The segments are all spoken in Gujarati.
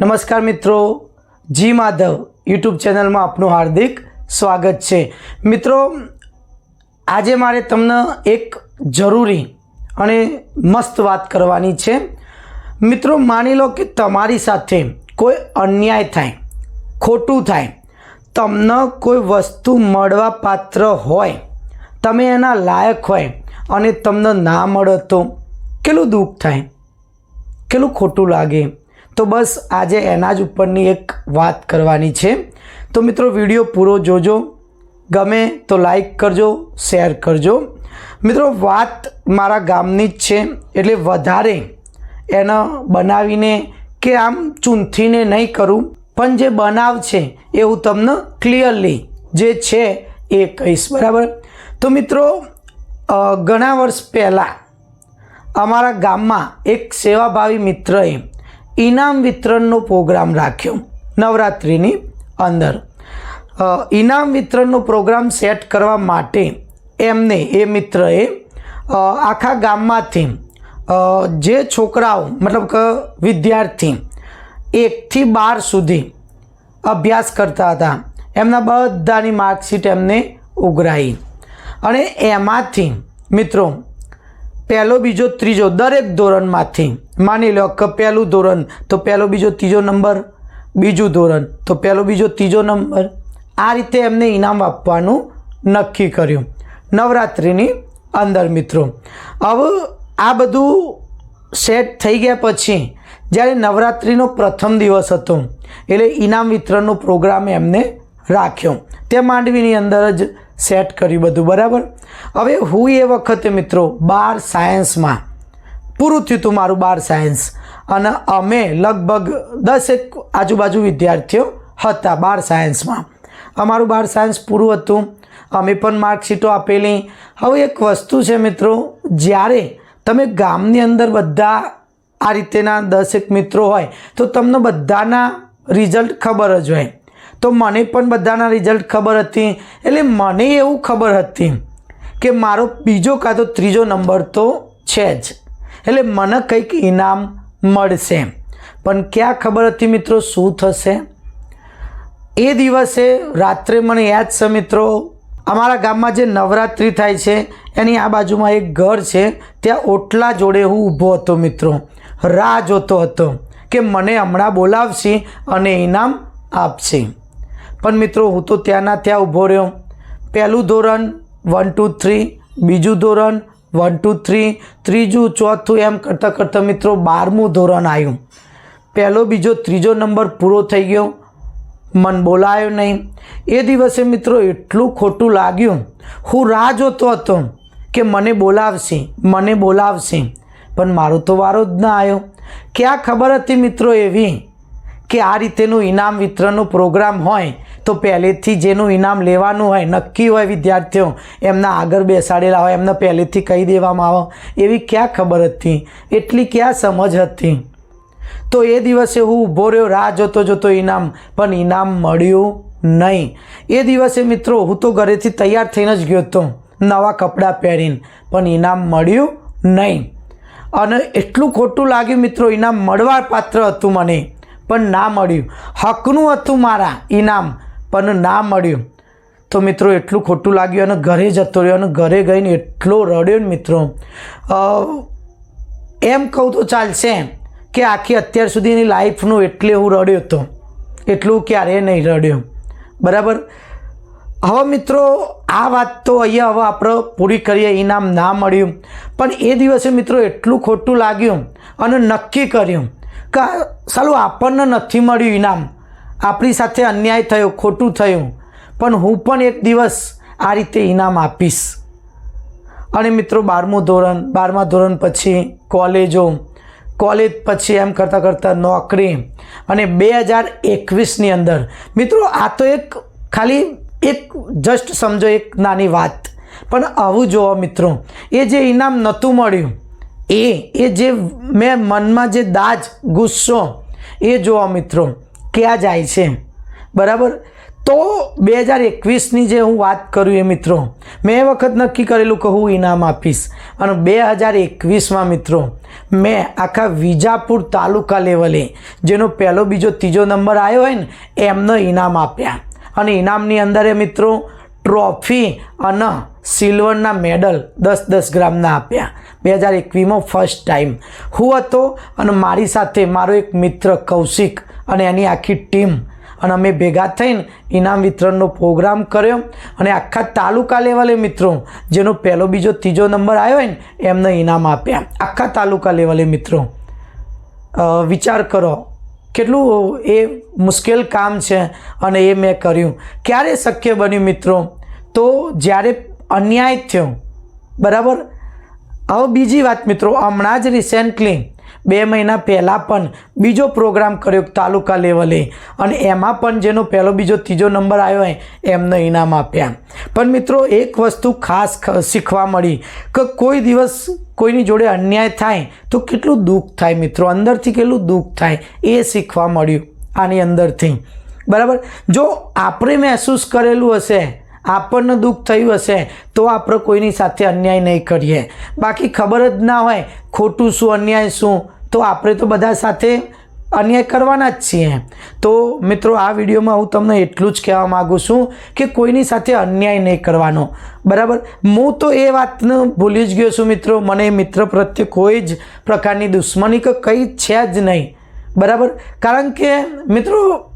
નમસ્કાર મિત્રો. જી માધવ યુટ્યુબ ચેનલમાં આપનું હાર્દિક સ્વાગત છે. મિત્રો, આજે મારે તમને એક જરૂરી અને મસ્ત વાત કરવાની છે. મિત્રો, માની લો કે તમારી સાથે કોઈ અન્યાય થાય, ખોટું થાય, તમને કોઈ વસ્તુ મળવા પાત્ર હોય, તમે એના લાયક હોય અને તમને ના મળે તો કેટલું દુઃખ થાય, કેટલું ખોટું લાગે તો બસ આજે એના જ ઉપરની એક વાત કરવાની છે. તો મિત્રો, વીડિયો પૂરો જોજો. ગમે તો લાઈક કરજો શેર કરજો. મિત્રો, વાત મારા ગામની જ છે, એટલે વધારે એને બનાવીને કે આમ ચૂંથીને નહીં કરું. પણ જે બનાવ છે, એ હું તમને ક્લિયરલી જે છે, એ કહીશ, બરાબર? તો મિત્રો ઘણા વર્ષ પહેલાં અમારા ગામમાં એક સેવાભાવી મિત્રએ ઇનામ વિતરણનો પ્રોગ્રામ રાખ્યો. નવરાત્રિની અંદર. ઇનામ વિતરણનો પ્રોગ્રામ સેટ કરવા માટે એમને, એ મિત્રએ આખા ગામમાંથી જે છોકરાઓ, મતલબ કે વિદ્યાર્થી, એકથી બાર સુધી અભ્યાસ કરતા હતા. એમના બધાની માર્કશીટ એમને ઉઘરાઈ. અને એમાંથી, મિત્રો, પહેલો, બીજો, ત્રીજો દરેક ધોરણમાંથી માની લો કે પહેલું ધોરણ, તો પહેલો બીજો ત્રીજો નંબર, બીજું ધોરણ, તો પહેલો બીજો ત્રીજો નંબર. આ રીતે એમને ઇનામ આપવાનું નક્કી કર્યું. નવરાત્રિની અંદર મિત્રો. હવે આ બધું સેટ થઈ ગયા પછી, જ્યારે નવરાત્રિનો પ્રથમ દિવસ હતો, એટલે ઇનામ વિતરણનો પ્રોગ્રામ એમને રાખ્યો. તે માંડવીની અંદર જ સેટ કર્યું બધું, બરાબર? હવે હું એ વખતે મિત્રો, બાર સાયન્સમાં પૂરું થયું હતું મારું બાર સાયન્સ. અને અમે લગભગ દસેક આજુબાજુ વિદ્યાર્થીઓ હતા બાર સાયન્સમાં. અમારું બાર સાયન્સ પૂરું હતું. અમે પણ માર્કશીટો આપેલી. હવે એક વસ્તુ છે મિત્રો, જ્યારે તમે ગામની અંદર બધા આ રીતેના દસેક મિત્રો હોય, તો તમને બધાના રિઝલ્ટ ખબર જ હોય. તો મને પણ બધાના રિઝલ્ટ ખબર હતી. એટલે મને એવું ખબર હતી કે મારો બીજો કાં તો ત્રીજો નંબર તો છે જ. એટલે મને કંઈક ઇનામ મળશે. પણ ક્યાં ખબર હતી મિત્રો શું થશે? એ દિવસે રાત્રે મને યાદ છે મિત્રો, અમારા ગામમાં જે નવરાત્રિ થાય છે, એની આ બાજુમાં એક ઘર છે, ત્યાં ઓટલા જોડે હું ઊભો હતો મિત્રો. રાહ જોતો હતો કે મને હમણાં બોલાવશે અને ઇનામ આપશે. પણ મિત્રો, હું તો ત્યાંના ત્યાં ઊભો રહ્યો. પહેલું ધોરણ વન ટુ થ્રી બીજું ધોરણ વન ટુ થ્રી ત્રીજું, ચોથું, એમ કરતાં કરતાં મિત્રો બારમું ધોરણ આવ્યું. પહેલો, બીજો, ત્રીજો નંબર પૂરો થઈ ગયો. મન બોલાયો નહીં. એ દિવસે મિત્રો એટલું ખોટું લાગ્યું. હું રાહ જોતો હતો કે મને બોલાવશે મને બોલાવશે. પણ મારો તો વારો જ ના આવ્યો. ક્યાં ખબર હતી મિત્રો એવી? કે આ રીતેનું ઇનામ વિતરણનું પ્રોગ્રામ હોય, તો પહેલેથી જેનું ઇનામ લેવાનું હોય, નક્કી હોય વિદ્યાર્થીઓ, એમના આગળ બેસાડેલા હોય, એમને પહેલેથી કહી દેવામાં આવે. એવી ક્યાં ખબર હતી? એટલી ક્યાં સમજ હતી? તો એ દિવસે હું ઊભો રહ્યો, રાહ જોતો જોતો ઇનામ, પણ ઇનામ મળ્યું નહીં. એ દિવસે મિત્રો, હું તો ઘરેથી તૈયાર થઈને જ ગયો હતો, નવા કપડાં પહેરીને, પણ ઇનામ મળ્યું નહીં. અને એટલું ખોટું લાગ્યું મિત્રો, ઇનામ મળવા પાત્ર હતું મને. પણ ના મળ્યું. હકનું હતું મારા ઇનામ પણ ના મળ્યું. તો મિત્રો એટલું ખોટું લાગ્યું અને ઘરે જતો રહ્યો અને ઘરે ગઈને એટલો રડ્યો ને મિત્રો. એમ કહું તો ચાલશે કે આખી અત્યાર સુધીની લાઈફનું એટલે હું રડ્યો હતો. એટલું ક્યારેય નહીં રડ્યો. બરાબર? હવે મિત્રો, આ વાત તો અહીંયા હવે આપણે પૂરી કરીએ ઇનામ ના મળ્યું. પણ એ દિવસે મિત્રો એટલું ખોટું લાગ્યું અને નક્કી કર્યું. કે સાલું આપણને નથી મળ્યું ઇનામ. આપણી સાથે અન્યાય થયો, ખોટું થયું. પણ હું પણ એક દિવસ આ રીતે ઇનામ આપીશ. અને મિત્રો, બારમું ધોરણ, બારમા ધોરણ પછી કોલેજો. કોલેજ પછી એમ કરતાં કરતાં નોકરી. અને બે હજાર એકવીસની અંદર. મિત્રો, આ તો એક ખાલી એક જસ્ટ સમજો, એક નાની વાત. પણ આવું જોવો મિત્રો, એ જે ઇનામ નહોતું મળ્યું એ એ જે મેં મનમાં જે દાજ, ગુસ્સો, એ જોવા મિત્રો, ક્યાં જાય છે? બરાબર? તો બે હજાર એકવીસની જે હું વાત કરું એ મિત્રો, મેં એ વખત નક્કી કરેલું કે હું ઇનામ આપીશ. અને બે હજાર એકવીસમાં મિત્રો, મેં આખા વિજાપુર તાલુકા લેવલે જેનો પહેલો બીજો ત્રીજો નંબર આવ્યો હોય ને, એમને ઇનામ આપ્યા. અને ઇનામની અંદર એ મિત્રો ટ્રોફી અને સિલ્વરના મેડલ દસ દસ ગ્રામના આપ્યા. બે હજાર એકવીસમાં ફર્સ્ટ ટાઈમ હું હતો અને મારી સાથે મારો એક મિત્ર કૌશિક અને એની આખી ટીમ અને અમે ભેગા થઈને ઇનામ વિતરણનો પ્રોગ્રામ કર્યો અને આખા તાલુકા લેવલે મિત્રો, જેનો પહેલો બીજો ત્રીજો નંબર આવ્યો હોય ને, એમને ઇનામ આપ્યા. આખા તાલુકા લેવલે મિત્રો. વિચાર કરો કેટલું એ મુશ્કેલ કામ છે અને એ મેં કર્યું. ક્યારે શક્ય બન્યું મિત્રો? તો જ્યારે અન્યાય થયો. બરાબર? હવે બીજી વાત મિત્રો, હમણાં જ રિસેન્ટલી બે મહિના પહેલાં પણ બીજો પ્રોગ્રામ કર્યો તાલુકા લેવલે. અને એમાં પણ જેનો પહેલો બીજો ત્રીજો નંબર આવ્યો હોય, એમને ઇનામ આપ્યા. પણ મિત્રો, એક વસ્તુ ખાસ શીખવા મળી કે કોઈ દિવસ કોઈની જોડે અન્યાય થાય તો કેટલું દુઃખ થાય મિત્રો. અંદરથી કેટલું દુઃખ થાય એ શીખવા મળ્યું આની અંદરથી. બરાબર? જો આપણે મહેસૂસ કરેલું હશે આપણને દુઃખ થયું હશે, તો આપણે કોઈની સાથે અન્યાય નહીં કરીએ. બાકી ખબર જ ના હોય, ખોટું શું, અન્યાય શું, તો આપણે તો બધા સાથે અન્યાય કરવાના જ છીએ. તો મિત્રો, આ વિડીયોમાં હું તમને એટલું જ કહેવા માગું છું કે કોઈની સાથે અન્યાય નહીં કરવાનો. બરાબર? હું તો એ વાતને ભૂલી જ ગયો છું મિત્રો. મને મિત્ર પ્રત્યે કોઈ જ પ્રકારની દુશ્મની કે કંઈ છે જ નહીં. બરાબર? કારણ કે મિત્રો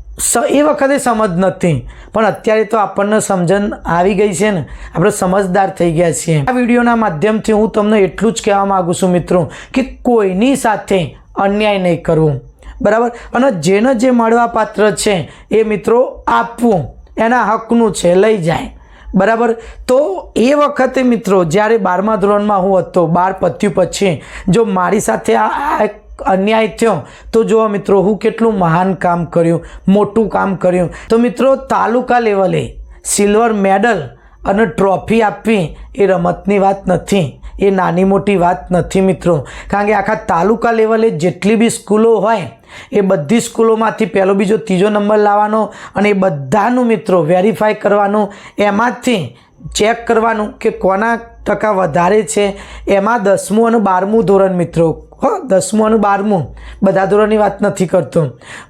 એ વખતે સમજ નથી. પણ અત્યારે તો આપણને સમજણ આવી ગઈ છે ને. આપણે સમજદાર થઈ ગયા છીએ. આ વિડીયોના માધ્યમથી હું તમને એટલું જ કહેવા માગું છું મિત્રો કે કોઈની સાથે અન્યાય નહીં કરવું. બરાબર? અને જેને જે મળવા પાત્ર છે એ મિત્રો આપવું, એના હકનું છે, લઈ જાય. બરાબર? તો એ વખતે મિત્રો જ્યારે બારમા ધોરણમાં હું હતો, બાર પત્યું પછી, જો મારી સાથે આ અન્યાય થયો, તો જુઓ મિત્રો, હું કેટલું મહાન કામ કર્યું, મોટું કામ કર્યું. તો મિત્રો, તાલુકા લેવલે સિલ્વર મેડલ અને ટ્રોફી આપવી એ રમતની વાત નથી, એ નાની મોટી વાત નથી મિત્રો. કારણ કે આખા તાલુકા લેવલે જેટલી બી સ્કૂલો હોય, એ બધી સ્કૂલોમાંથી પહેલો, બીજો, ત્રીજો નંબર લાવવાનો અને એ બધાનું મિત્રો વેરીફાઈ કરવાનું, એમાંથી ચેક કરવાનું કે કોના ટકા વધારે છે. એમાં દસમું અને બારમું ધોરણ મિત્રો હો, દસમું અને બારમું. બધા ધોરણની વાત નથી કરતો.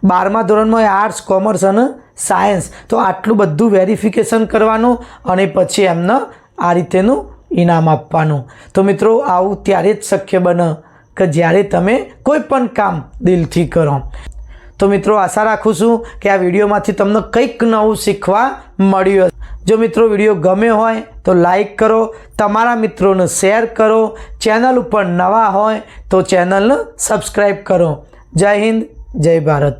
બારમા ધોરણમાં આર્ટ્સ કોમર્સ અને સાયન્સ તો આટલું બધું વેરિફિકેશન કરવાનું અને પછી એમને આ રીતેનું ઇનામ આપવાનું. તો મિત્રો, આવું ત્યારે જ શક્ય બને કે જ્યારે તમે કોઈ પણ કામ દિલથી કરો. તો મિત્રો, આશા રાખું છું કે આ વિડીયોમાંથી તમને કંઈક નવું શીખવા મળ્યું. જો મિત્રો વીડિયો ગમે હોય તો લાઈક કરો, તમારા મિત્રોને શેર કરો ચેનલ ઉપર નવા હોય તો ચેનલને સબસ્ક્રાઈબ કરો. જય હિન્દ, જય ભારત.